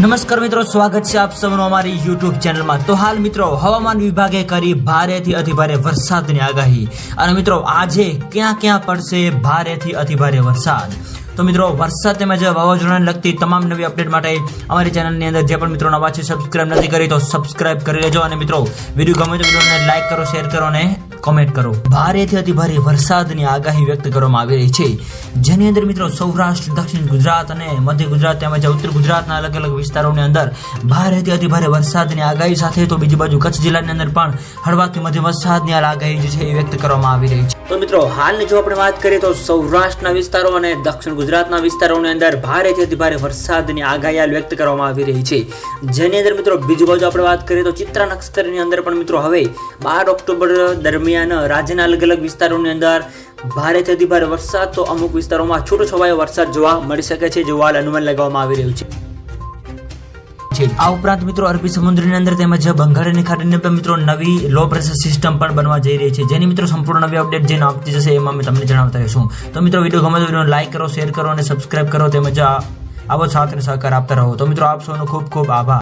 નમસ્કાર મિત્રો, સ્વાગત છે આપ સૌનું અમારી યુટ્યુબ ચેનલમાં. તો હાલ મિત્રો, હવામાન વિભાગે કરી ભારેથી અતિભારે વરસાદની આગાહી. અને મિત્રો, આજે ક્યાં ક્યાં પડશે ભારેથી અતિભારે વરસાદ? તો મિત્રો, વરસાદ તેમજ વાવાઝોડાને લગતી તમામ નવી અપડેટ માટે અમારી ચેનલની અંદર જે પણ મિત્રો નવા છે સબસ્ક્રાઇબ નથી કરી તો સબસ્ક્રાઇબ કરી લેજો. અને મિત્રો, વીડિયો ગમે તો વિડીયોને લાઈક કરો શેર કરો અને કોમેન્ટ કરો. ભારેથી અતિભારે વરસાદની આગાહી વ્યક્ત કરવામાં આવી રહી છે. જેની અંદર મિત્રો, સૌરાષ્ટ્ર, દક્ષિણ ગુજરાત અને મધ્ય ગુજરાત તેમજ ઉત્તર ગુજરાતના અલગ અલગ વિસ્તારોની અંદર ભારેથી અતિભારે વરસાદની આગાહી સાથે તો બીજી બાજુ કચ્છ જિલ્લાની અંદર પણ હળવાથી મધ્ય વરસાદની આગાહી જે છે એ વ્યક્ત કરવામાં આવી રહી છે. તો મિત્રો, હાલની જો આપણે વાત કરીએ તો સૌરાષ્ટ્રના વિસ્તારો અને દક્ષિણ ગુજરાતના વિસ્તારોની અંદર ભારેથી અતિભારે વરસાદની આગાહી વ્યક્ત કરવામાં આવી રહી છે. જેની અંદર મિત્રો, બીજી બાજુ આપણે વાત કરીએ તો ચિત્રા નક્ષત્રની અંદર પણ મિત્રો, હવે બાર ઓક્ટોબર દરમિયાન રાજ્યના અલગ અલગ વિસ્તારોની અંદર ભારેથી અતિભારે વરસાદ તો અમુક વિસ્તારોમાં છૂટો છવાયો વરસાદ જોવા મળી શકે છે, જોવા અનુમાન લગાવવામાં આવી રહ્યું છે. છે. આ ઉપરાંત મિત્રો અરબી સમુદ્રની અંદર તેમજ બંગાળની ખાડીની પણ મિત્રો નવી લો પ્રેશર સિસ્ટમ પણ બનવા જઈ રહી છે. જેની મિત્રો સંપૂર્ણ નવી અપડેટ જેને આપતી જશે એમાં અમે તમને જણાવતા રહીશું. તો મિત્રો વીડિયો ગમે તો વીડિયો લાઈક કરો શેર કરો અને સબસ્ક્રાઇબ કરો તેમજ આવો સાથ અને સહકાર આપતા રહો. તો મિત્રો આપ સૌનો ખૂબ ખૂબ આભાર.